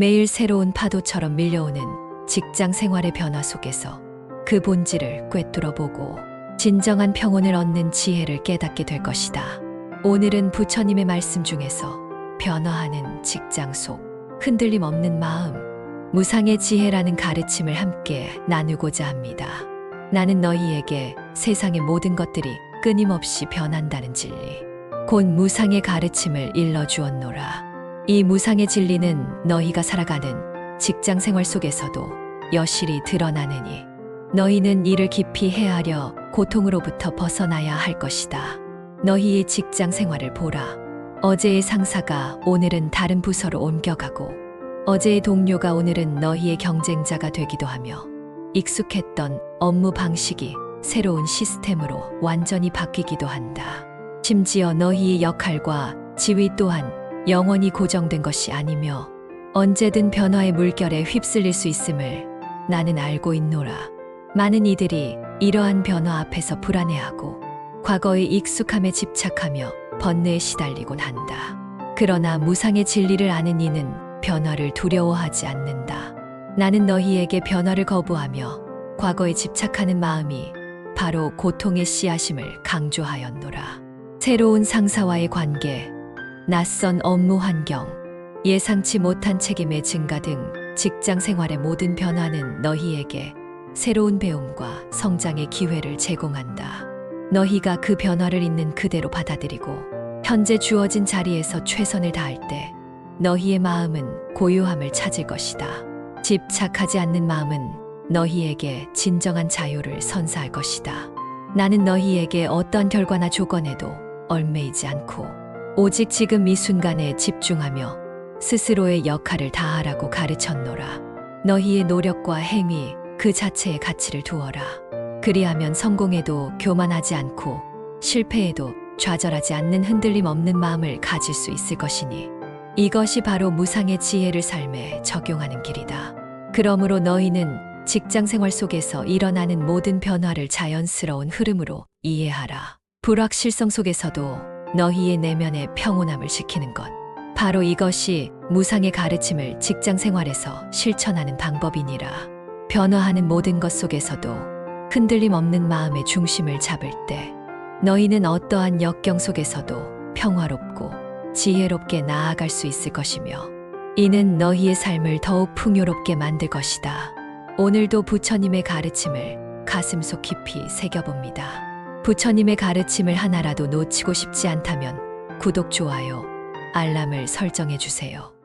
매일 새로운 파도처럼 밀려오는 직장 생활의 변화 속에서 그 본질을 꿰뚫어 보고 진정한 평온을 얻는 지혜를 깨닫게 될 것이다. 오늘은 부처님의 말씀 중에서 변화하는 직장 속 흔들림 없는 마음, 무상의 지혜라는 가르침을 함께 나누고자 합니다. 나는 너희에게 세상의 모든 것들이 끊임없이 변한다는 진리, 곧 무상의 가르침을 일러 주었노라. 이 무상의 진리는 너희가 살아가는 직장 생활 속에서도 여실히 드러나느니 너희는 이를 깊이 헤아려 고통으로부터 벗어나야 할 것이다. 너희의 직장 생활을 보라. 어제의 상사가 오늘은 다른 부서로 옮겨가고 어제의 동료가 오늘은 너희의 경쟁자가 되기도 하며 익숙했던 업무 방식이 새로운 시스템으로 완전히 바뀌기도 한다. 심지어 너희의 역할과 지위 또한 영원히 고정된 것이 아니며 언제든 변화의 물결에 휩쓸릴 수 있음을 나는 알고 있노라. 많은 이들이 이러한 변화 앞에서 불안해하고 과거의 익숙함에 집착하며 번뇌에 시달리곤 한다. 그러나 무상의 진리를 아는 이는 변화를 두려워하지 않는다. 나는 너희에게 변화를 거부하며 과거에 집착하는 마음이 바로 고통의 씨앗임을 강조하였노라. 새로운 상사와의 관계, 낯선 업무 환경, 예상치 못한 책임의 증가 등 직장 생활의 모든 변화는 너희에게 새로운 배움과 성장의 기회를 제공한다. 너희가 그 변화를 있는 그대로 받아들이고 현재 주어진 자리에서 최선을 다할 때 너희의 마음은 고요함을 찾을 것이다. 집착하지 않는 마음은 너희에게 진정한 자유를 선사할 것이다. 나는 너희에게 어떤 결과나 조건에도 얽매이지 않고 오직 지금 이 순간에 집중하며 스스로의 역할을 다하라고 가르쳤노라. 너희의 노력과 행위 그 자체의 가치를 두어라. 그리하면 성공에도 교만하지 않고 실패에도 좌절하지 않는 흔들림 없는 마음을 가질 수 있을 것이니 이것이 바로 무상의 지혜를 삶에 적용하는 길이다. 그러므로 너희는 직장 생활 속에서 일어나는 모든 변화를 자연스러운 흐름으로 이해하라. 불확실성 속에서도 너희의 내면의 평온함을 지키는 것. 바로 이것이 무상의 가르침을 직장 생활에서 실천하는 방법이니라. 변화하는 모든 것 속에서도 흔들림 없는 마음의 중심을 잡을 때 너희는 어떠한 역경 속에서도 평화롭고 지혜롭게 나아갈 수 있을 것이며 이는 너희의 삶을 더욱 풍요롭게 만들 것이다. 오늘도 부처님의 가르침을 가슴속 깊이 새겨봅니다. 부처님의 가르침을 하나라도 놓치고 싶지 않다면 구독, 좋아요, 알람을 설정해 주세요.